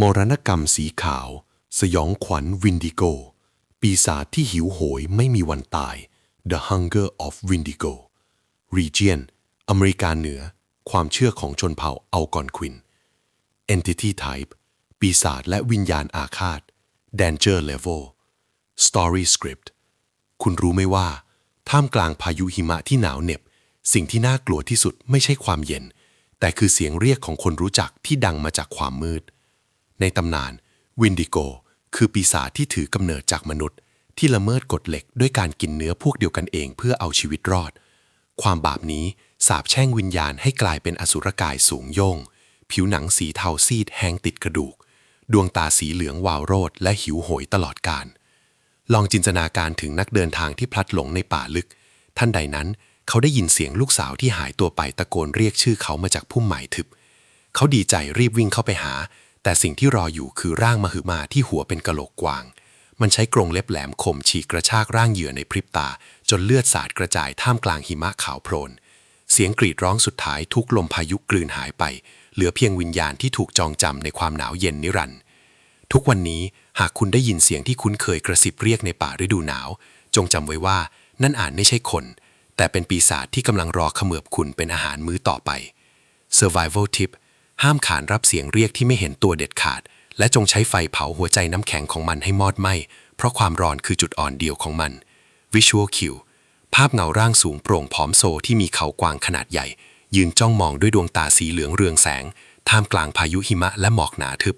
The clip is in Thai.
มรณกรรมสีขาว สยองขวัญวินดิโก ปีศาจที่หิวโหยไม่มีวันตาย The Hunger of Windigo Region อเมริกาเหนือ ความเชื่อของชนเผ่าอัลกอนควิน Entity Type ปีศาจและวิญญาณอาฆาต Danger Level Story Script คุณรู้ไหมว่า ท่ามกลางพายุหิมะที่หนาวเหน็บ สิ่งที่น่ากลัวที่สุดไม่ใช่ความเย็น แต่คือเสียงเรียกของคนรู้จักที่ดังมาจากความมืด ในตำนานวินดิโก คือปีศาจที่ถือกำเนิดจากมนุษย์ ที่ละเมิดกฎเหล็กด้วยการกินเนื้อพวกเดียวกันเองเพื่อเอาชีวิตรอด ความบาปนี้สาบแช่งวิญญาณให้กลายเป็นอสุรกายสูงโย่งผิวหนังสีเทาซีดแห้งติดกระดูก ดวงตาสีเหลืองวาวโรดและหิวโหยตลอดกาลลองจินตนาการถึงนักเดินทางที่พลัดหลงในป่าลึก ท่านใดนั้นเขาได้ยินเสียงลูกสาวที่หายตัวไปตะโกนเรียกชื่อเขามาจากพุ่มไม้ทึบ เขาดีใจรีบวิ่งเข้าไปหา แต่สิ่งที่รออยู่คือร่างมหึมาที่หัวเป็นกะโหลกกวาง มันใช้กรงเล็บแหลมคมฉีกกระชากร่างเหยื่อในพริบตา จนเลือดสาดกระจายท่ามกลางหิมะขาวโพลน เสียงกรีดร้องสุดท้ายทุกลมพายุกลืนหายไป เหลือเพียงวิญญาณที่ถูกจองจำในความหนาวเย็นนิรันดร์ทุกวันนี้หากคุณได้ยินเสียงที่คุ้นเคยกระซิบเรียกในป่าฤดูหนาว จงจำไว้ว่านั่นอาจไม่ใช่คน แต่เป็นปีศาจที่กำลังรอเขมือบคุณเป็นอาหารมื้อต่อไป Survival Tip ห้ามขานรับเสียงเรียกที่ไม่เห็นตัวเด็ดขาด และจงใช้ไฟเผาหัวใจน้ำแข็งของมันให้มอดไหม้ เพราะความร้อนคือจุดอ่อนเดียวของมัน Visual Cue ภาพเงาร่างสูงโปร่งผอมโซที่มีเขากวางขนาดใหญ่ ยืนจ้องมองด้วยดวงตาสีเหลืองเรืองแสง ท่ามกลางพายุหิมะและหมอกหนาทึบ